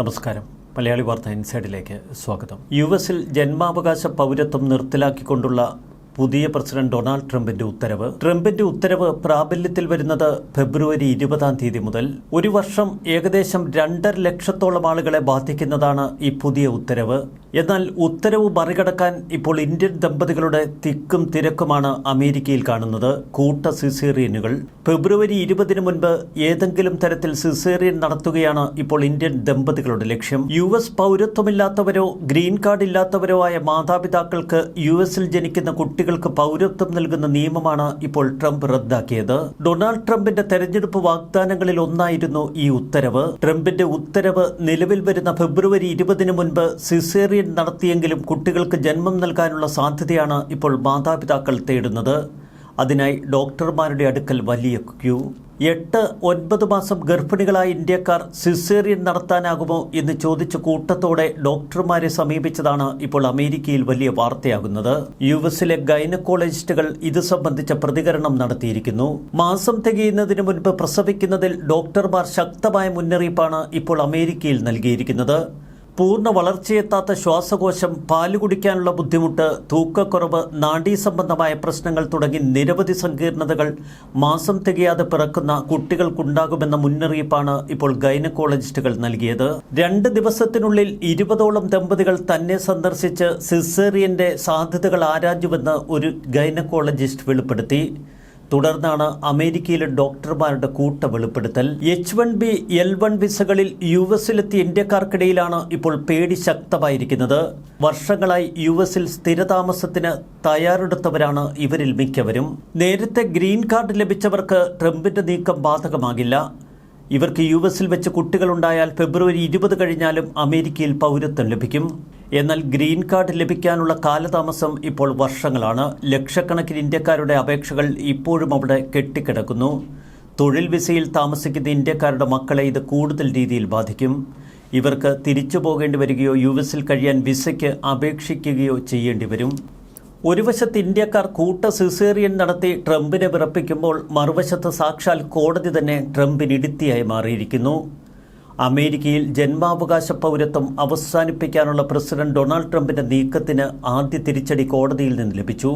നമസ്കാരം. മലയാളി വാർത്ത ഇൻസൈഡിലേക്ക് സ്വാഗതം. യു എസിൽ ജന്മാവകാശ പൗരത്വം നിർത്തലാക്കിക്കൊണ്ടുള്ള പുതിയ പ്രസിഡന്റ് ഡൊണാൾഡ് ട്രംപിന്റെ ഉത്തരവ്. ട്രംപിന്റെ ഉത്തരവ് പ്രാബല്യത്തിൽ വരുന്നത് ഫെബ്രുവരി ഇരുപതാം തീയതി മുതൽ ഒരു വർഷം ഏകദേശം രണ്ടര ലക്ഷത്തോളം ആളുകളെ ബാധിക്കുന്നതാണ് ഈ പുതിയ ഉത്തരവ്. എന്നാൽ ഉത്തരവ് മറികടക്കാൻ ഇപ്പോൾ ഇന്ത്യൻ ദമ്പതികളുടെ തിക്കും തിരക്കുമാണ് അമേരിക്കയിൽ കാണുന്നത്. കൂട്ട സിസേറിയനുകൾ. ഫെബ്രുവരി ഇരുപതിന് മുൻപ് ഏതെങ്കിലും തരത്തിൽ സിസേറിയൻ നടത്തുകയാണ് ഇപ്പോൾ ഇന്ത്യൻ ദമ്പതികളുടെ ലക്ഷ്യം. യു എസ് പൗരത്വമില്ലാത്തവരോ ഗ്രീൻ കാർഡ് ഇല്ലാത്തവരോ ആയ മാതാപിതാക്കൾക്ക് യു എസിൽ ജനിക്കുന്ന കുട്ടികൾക്ക് പൗരത്വം നൽകുന്ന നിയമമാണ് ഇപ്പോൾ ട്രംപ് റദ്ദാക്കിയത്. ഡൊണാൾഡ് ട്രംപിന്റെ തെരഞ്ഞെടുപ്പ് വാഗ്ദാനങ്ങളിൽ ഒന്നായിരുന്നു ഈ ഉത്തരവ്. ട്രംപിന്റെ ഉത്തരവ് നിലവിൽ വരുന്ന ഫെബ്രുവരി ഇരുപതിന് മുൻപ് സിസേറിയൻ നടത്തിയെങ്കിലും കുട്ടികൾക്ക് ജന്മം നൽകാനുള്ള സാധ്യതയാണ് ഇപ്പോൾ മാതാപിതാക്കൾ തേടുന്നത്. അതിനായി ഡോക്ടർമാരുടെ അടുക്കൽ വലിയ ക്യൂ. എട്ട് ഒൻപത് മാസം ഗർഭിണികളായ ഇന്ത്യക്കാർ സിസേറിയൻ നടത്താനാകുമോ എന്ന് ചോദിച്ച കൂട്ടത്തോടെ ഡോക്ടർമാരെ സമീപിച്ചതാണ് ഇപ്പോൾ അമേരിക്കയിൽ വലിയ വാർത്തയാകുന്നത്. യു എസിലെ ഗൈനക്കോളജിസ്റ്റുകൾ ഇത് സംബന്ധിച്ച പ്രതികരണം നടത്തിയിരിക്കുന്നു. മാസം തികയുന്നതിന് മുൻപ് പ്രസവിക്കുന്നതിൽ ഡോക്ടർമാർ ശക്തമായ മുന്നറിയിപ്പാണ് ഇപ്പോൾ അമേരിക്കയിൽ നൽകിയിരിക്കുന്നത്. പൂർണ വളർച്ചയെത്താത്ത ശ്വാസകോശം പാൽ കുടിക്കാനുള്ള ബുദ്ധിമുട്ട് തൂക്കക്കുറവ് നാഡീ സംബന്ധമായ പ്രശ്നങ്ങൾ തുടങ്ങി നിരവധി സങ്കീർണതകൾ മാസം തികയാതെ പിറക്കുന്ന കുട്ടികൾക്കുണ്ടാകുമെന്ന മുന്നറിയിപ്പാണ് ഇപ്പോൾ ഗൈനക്കോളജിസ്റ്റുകൾ നൽകിയത്. രണ്ട് ദിവസത്തിനുള്ളിൽ ഇരുപതോളം ദമ്പതികൾ തന്നെ സന്ദർശിച്ച് സിസേറിയന്റെ സാധ്യതകൾ ആരാഞ്ഞുവെന്ന് ഒരു ഗൈനക്കോളജിസ്റ്റ് വെളിപ്പെടുത്തി. തുടർന്നാണ് അമേരിക്കയിലെ ഡോക്ടർമാരുടെ കൂട്ട വെളിപ്പെടുത്തൽ. H one B L one വിസകളിൽ U എസിലെത്തിയ ഇന്ത്യക്കാർക്കിടയിലാണ് ഇപ്പോൾ പേടി ശക്തമായിരിക്കുന്നത്. വർഷങ്ങളായി യു എസിൽ സ്ഥിരതാമസത്തിന് തയ്യാറെടുത്തവരാണ് ഇവരിൽ മിക്കവരും. നേരത്തെ ഗ്രീൻ കാർഡ് ലഭിച്ചവർക്ക് ട്രംപിന്റെ നീക്കം ബാധകമാകില്ല. ഇവർക്ക് യു എസിൽ വെച്ച് കുട്ടികളുണ്ടായാൽ ഫെബ്രുവരി ഇരുപത് കഴിഞ്ഞാലും അമേരിക്കയിൽ പൗരത്വം ലഭിക്കും. എന്നാൽ ഗ്രീൻ കാർഡ് ലഭിക്കാനുള്ള കാലതാമസം ഇപ്പോൾ വർഷങ്ങളാണ്. ലക്ഷക്കണക്കിന് ഇന്ത്യക്കാരുടെ അപേക്ഷകൾ ഇപ്പോഴും അവിടെ കെട്ടിക്കിടക്കുന്നു. തൊഴിൽ വിസയിൽ താമസിക്കുന്ന ഇന്ത്യക്കാരുടെ മക്കളെ ഇത് കൂടുതൽ രീതിയിൽ ബാധിക്കും. ഇവർക്ക് തിരിച്ചു പോകേണ്ടി വരികയോ യു എസിൽ കഴിയാൻ വിസയ്ക്ക് അപേക്ഷിക്കുകയോ ചെയ്യേണ്ടി വരും. ഒരു വശത്ത് ഇന്ത്യക്കാർ കൂട്ട സിസേറിയൻ നടത്തി ട്രംപിനെ വിറപ്പിക്കുമ്പോൾ മറുവശത്ത് സാക്ഷാൽ കോടതി തന്നെ ട്രംപിനിടുത്തിയായി മാറിയിരിക്കുന്നു. അമേരിക്കയിൽ ജന്മാവകാശ പൗരത്വം അവസാനിപ്പിക്കാനുള്ള പ്രസിഡന്റ് ഡൊണാൾഡ് ട്രംപിന്റെ നീക്കത്തിന് ആദ്യ തിരിച്ചടി കോടതിയിൽ നിന്ന് ലഭിച്ചു.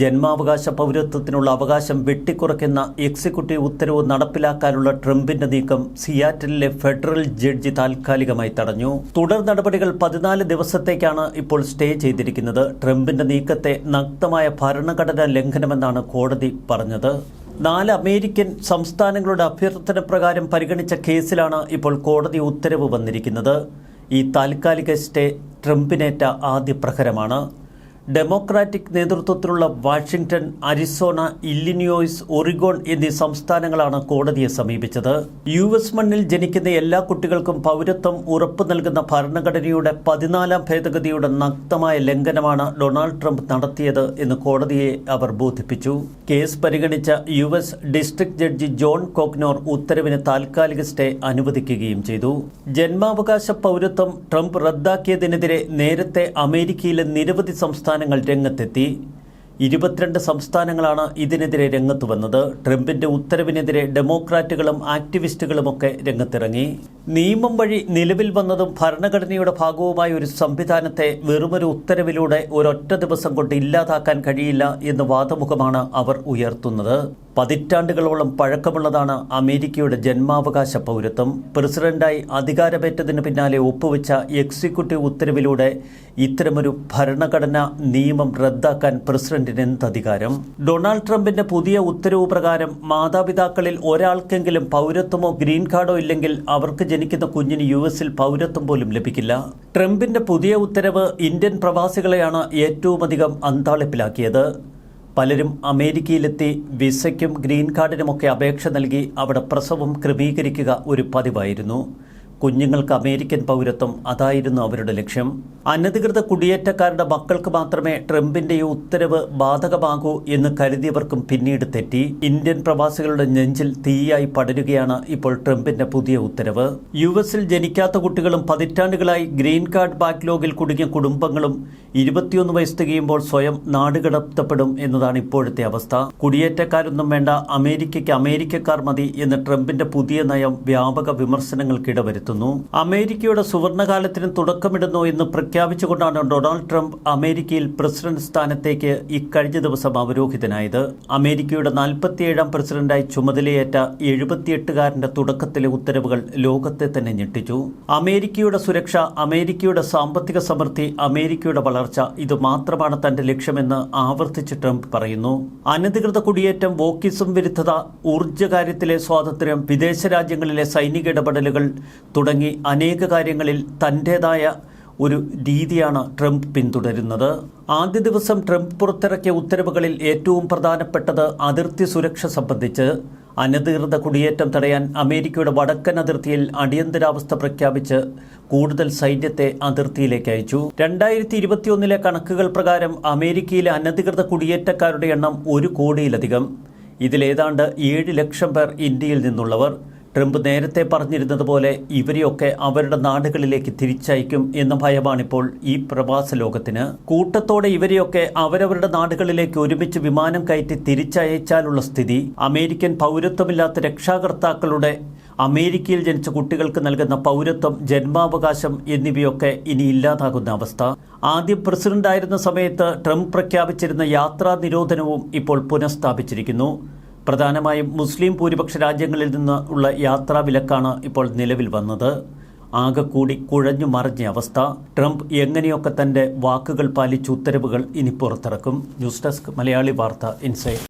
ജന്മാവകാശ പൗരത്വത്തിനുള്ള അവകാശം വെട്ടിക്കുറയ്ക്കുന്ന എക്സിക്യൂട്ടീവ് ഉത്തരവ് നടപ്പിലാക്കാനുള്ള ട്രംപിന്റെ നീക്കം സിയാറ്റലിലെ ഫെഡറൽ ജഡ്ജി താൽക്കാലികമായി തടഞ്ഞു. തുടർ നടപടികൾ പതിനാല് ദിവസത്തേക്കാണ് ഇപ്പോൾ സ്റ്റേ ചെയ്തിരിക്കുന്നത്. ട്രംപിന്റെ നീക്കത്തെ നഗ്നമായ ഭരണഘടനാ ലംഘനമെന്നാണ് കോടതി പറഞ്ഞത്. നാല് അമേരിക്കൻ സംസ്ഥാനങ്ങളുടെ അഭ്യർത്ഥന പ്രകാരം പരിഗണിച്ച കേസിലാണ് ഇപ്പോൾ കോടതി ഉത്തരവ് വന്നിരിക്കുന്നത്. ഈ താൽക്കാലിക സ്റ്റേ ട്രംപിനേറ്റ ആദ്യ പ്രഹരമാണ്. ഡെമോക്രാറ്റിക് നേതൃത്വത്തിലുള്ള വാഷിംഗ്ടൺ അരിസോണ ഇല്ലിനിയോയ്സ് ഒറിഗോൺ എന്നീ സംസ്ഥാനങ്ങളാണ് കോടതിയെ സമീപിച്ചത്. യു എസ് മണ്ണിൽ ജനിക്കുന്ന എല്ലാ കുട്ടികൾക്കും പൗരത്വം ഉറപ്പു നൽകുന്ന ഭരണഘടനയുടെ പതിനാലാം ഭേദഗതിയുടെ നഗ്നമായ ലംഘനമാണ് ഡൊണാൾഡ് ട്രംപ് നടത്തിയത് എന്ന് കോടതിയെ അവർ ബോധിപ്പിച്ചു. കേസ് പരിഗണിച്ച U S district judge John Coughenour ഉത്തരവിന് താൽക്കാലിക സ്റ്റേ അനുവദിക്കുകയും ചെയ്തു. ജന്മാവകാശ പൗരത്വം ട്രംപ് റദ്ദാക്കിയതിനെതിരെ നേരത്തെ അമേരിക്കയിലെ നിരവധി സംസ്ഥാനങ്ങൾ രംഗത്തെത്തി. ഇരുപത്തിരണ്ട് സംസ്ഥാനങ്ങളാണ് ഇതിനെതിരെ രംഗത്ത് വന്നത്. ട്രംപിന്റെ ഉത്തരവിനെതിരെ ഡെമോക്രാറ്റുകളും ആക്ടിവിസ്റ്റുകളുമൊക്കെ രംഗത്തിറങ്ങി. നിയമം വഴി നിലവിൽ വന്നതും ഭരണഘടനയുടെ ഭാഗവുമായ ഒരു സംവിധാനത്തെ വെറുമൊരു ഉത്തരവിലൂടെ ഒരൊറ്റ ദിവസം കൊണ്ട് ഇല്ലാതാക്കാൻ കഴിയില്ല എന്ന വാദമുഖമാണ് അവർ ഉയർത്തുന്നത്. പതിറ്റാണ്ടുകളോളം പഴക്കമുള്ളതാണ് അമേരിക്കയുടെ ജന്മാവകാശ പൗരത്വം. പ്രസിഡന്റായി അധികാരമേറ്റതിന് പിന്നാലെ ഒപ്പുവെച്ച എക്സിക്യൂട്ടീവ് ഉത്തരവിലൂടെ ഇത്തരമൊരു ഭരണഘടനാ നിയമം റദ്ദാക്കാൻ പ്രസിഡന്റിന് എന്തധികാരം? ഡൊണാൾഡ് ട്രംപിന്റെ പുതിയ ഉത്തരവ് പ്രകാരം മാതാപിതാക്കളിൽ ഒരാൾക്കെങ്കിലും പൗരത്വമോ ഗ്രീൻ കാർഡോ ഇല്ലെങ്കിൽ അവർക്ക് ജനിക്കുന്ന കുഞ്ഞിന് യു എസിൽ പൗരത്വം പോലും ലഭിക്കില്ല. ട്രംപിന്റെ പുതിയ ഉത്തരവ് ഇന്ത്യൻ പ്രവാസികളെയാണ് ഏറ്റവുമധികം അന്താളിപ്പിലാക്കിയത്. പലരും അമേരിക്കയിലെത്തി വിസയ്ക്കും ഗ്രീൻ കാർഡിനുമൊക്കെ അപേക്ഷ നൽകി അവിടെ പ്രസവം ക്രമീകരിക്കുക ഒരു പതിവായിരുന്നു. കുഞ്ഞുങ്ങൾക്ക് അമേരിക്കൻ പൗരത്വം അതായിരുന്നു അവരുടെ ലക്ഷ്യം. അനധികൃത കുടിയേറ്റക്കാരുടെ മക്കൾക്ക് മാത്രമേ ട്രംപിന്റെ ഈ ഉത്തരവ് ബാധകമാകൂ എന്ന് കരുതിയവർക്കും പിന്നീട് തെറ്റി. ഇന്ത്യൻ പ്രവാസികളുടെ നെഞ്ചിൽ തീയായി പടരുകയാണ് ഇപ്പോൾ ട്രംപിന്റെ പുതിയ ഉത്തരവ്. യു എസിൽ ജനിക്കാത്ത കുട്ടികളും പതിറ്റാണ്ടുകളായി ഗ്രീൻ കാർഡ് ബാക്ക്ലോഗിൽ കുടുങ്ങിയ കുടുംബങ്ങളും ഇരുപത്തിയൊന്ന് വയസ്സ് തികയുമ്പോൾ സ്വയം നാടുകടത്തപ്പെടും എന്നതാണ് ഇപ്പോഴത്തെ അവസ്ഥ. കുടിയേറ്റക്കാരൊന്നും വേണ്ട അമേരിക്കയ്ക്ക് അമേരിക്കക്കാർ മതി എന്ന ട്രംപിന്റെ പുതിയ നയം വ്യാപക വിമർശനങ്ങൾക്ക് വരുത്തുന്നു അമേരിക്കയുടെ സുവർണകാലത്തിന് തുടക്കമിടുന്നു എന്ന് പ്രഖ്യാപിച്ചുകൊണ്ടാണ് ഡൊണാൾഡ് ട്രംപ് അമേരിക്കയിൽ പ്രസിഡന്റ് സ്ഥാനത്തേക്ക് ഇക്കഴിഞ്ഞ ദിവസം അവരോഹിതനായത്. അമേരിക്കയുടെ നാൽപ്പത്തിയേഴാം പ്രസിഡന്റായി ചുമതലയേറ്റ എഴുപത്തിയെട്ടുകാരന്റെ തുടക്കത്തിലെ ഉത്തരവുകൾ ലോകത്തെ തന്നെ ഞെട്ടിച്ചു. അമേരിക്കയുടെ സുരക്ഷ അമേരിക്കയുടെ സാമ്പത്തിക സമൃദ്ധി അമേരിക്കയുടെ വളർച്ച ഇത് മാത്രമാണ് തന്റെ ലക്ഷ്യമെന്ന് ആവർത്തിച്ച് ട്രംപ് പറയുന്നു. അനധികൃത കുടിയേറ്റം വോക്കിസം വിരുദ്ധത ഊർജകാര്യത്തിലെ സ്വാതന്ത്ര്യം വിദേശ രാജ്യങ്ങളിലെ സൈനിക ഇടപെടലുകൾ തുടങ്ങി അനേക കാര്യങ്ങളിൽ തന്റെതായ ഒരു രീതിയാണ് ട്രംപ് പിന്തുടരുന്നത്. ആദ്യ ദിവസം ട്രംപ് പുറത്തിറക്കിയ ഉത്തരവുകളിൽ ഏറ്റവും പ്രധാനപ്പെട്ടത് അതിർത്തി സുരക്ഷ സംബന്ധിച്ച്. അനധികൃത കുടിയേറ്റം തടയാൻ അമേരിക്കയുടെ വടക്കൻ അതിർത്തിയിൽ അടിയന്തരാവസ്ഥ പ്രഖ്യാപിച്ച് കൂടുതൽ സൈന്യത്തെ അതിർത്തിയിലേക്ക് അയച്ചു. രണ്ടായിരത്തി ഇരുപത്തിയൊന്നിലെ കണക്കുകൾ പ്രകാരം അമേരിക്കയിലെ അനധികൃത കുടിയേറ്റക്കാരുടെ എണ്ണം ഒരു കോടിയിലധികം. ഇതിലേതാണ്ട് ഏഴ് ലക്ഷം പേർ ഇന്ത്യയിൽ നിന്നുള്ളവർ. ട്രംപ് നേരത്തെ പറഞ്ഞിരുന്നത് പോലെ ഇവരെയൊക്കെ അവരുടെ നാടുകളിലേക്ക് തിരിച്ചയക്കും എന്ന ഭയമാണിപ്പോൾ ഈ പ്രവാസ ലോകത്തിന്. കൂട്ടത്തോടെ ഇവരെയൊക്കെ അവരവരുടെ നാടുകളിലേക്ക് ഒരുമിച്ച് വിമാനം കയറ്റി തിരിച്ചയച്ചാലുള്ള സ്ഥിതി അമേരിക്കൻ പൗരത്വമില്ലാത്ത രക്ഷാകർത്താക്കളുടെ അമേരിക്കയിൽ ജനിച്ച കുട്ടികൾക്ക് നൽകുന്ന പൗരത്വം ജന്മാവകാശം എന്നിവയൊക്കെ ഇനി ഇല്ലാതാകുന്ന അവസ്ഥ. ആദ്യം പ്രസിഡന്റായിരുന്ന സമയത്ത് ട്രംപ് പ്രഖ്യാപിച്ചിരുന്ന യാത്രാ നിരോധനവും ഇപ്പോൾ പുനഃസ്ഥാപിച്ചിരിക്കുന്നു. പ്രധാനമായും മുസ്ലിം ഭൂരിപക്ഷ രാജ്യങ്ങളിൽ നിന്ന് ഉള്ള യാത്രാ വിലക്കാണ് ഇപ്പോൾ നിലവിൽ വന്നത്. ആകെ കൂടി കുഴഞ്ഞു മറിഞ്ഞ അവസ്ഥ. ട്രംപ് എങ്ങനെയൊക്കെ തന്റെ വാക്കുകൾ പാലിച്ച ഉത്തരവുകൾ ഇനി പുറത്തിറക്കും? ന്യൂസ് ഡെസ്ക് മലയാളി വാർത്ത ഇൻസൈറ്റ്.